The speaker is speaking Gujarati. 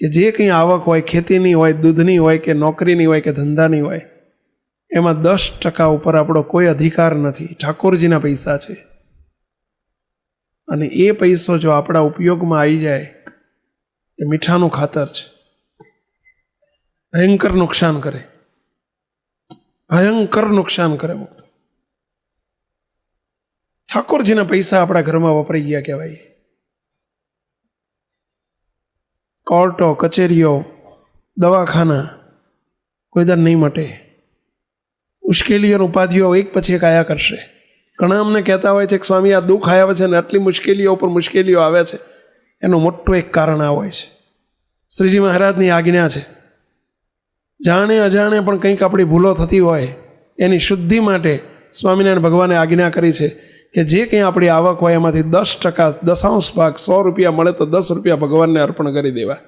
કે જે કંઈ આવક હોય, ખેતીની હોય, દૂધની હોય કે નોકરીની હોય કે ધંધાની હોય, એમાં દસ ટકા ઉપર આપણો કોઈ અધિકાર નથી. ઠાકોરજીના પૈસા છે. અને એ પૈસો જો આપણા ઉપયોગમાં આવી જાય, એ મીઠાનું ખાતર છે. ભયંકર નુકસાન કરે. ભયંકર નુકસાન કરે મુક્ત. ઠાકોરજીના પૈસા આપણા ઘરમાં વપરાઈ ગયા કહેવાય. કોર્ટો, કચેરીઓ, દવાખાના, કોઈ દર નહીં મટે. મુશ્કેલીઓ ઉપાધિઓ એક પછી એક આયા કરશે. ઘણા અમને કહેતા હોય છે કે સ્વામી, આ દુઃખ આવ્યા છે અને આટલી મુશ્કેલીઓ ઉપર મુશ્કેલીઓ આવે છે. એનું મોટું એક કારણ આ હોય છે. શ્રીજી મહારાજની આજ્ઞા છે. જાણે અજાણે પણ કંઈક આપણી ભૂલો થતી હોય, એની શુદ્ધિ માટે સ્વામિનારાયણ ભગવાને આજ્ઞા કરી છે. કે જે કંઈ આપણી આવક હોય એમાંથી દસ ટકા દશાંશ ભાગ સો રૂપિયા મળે તો દસ રૂપિયા ભગવાનને અર્પણ કરી દેવા.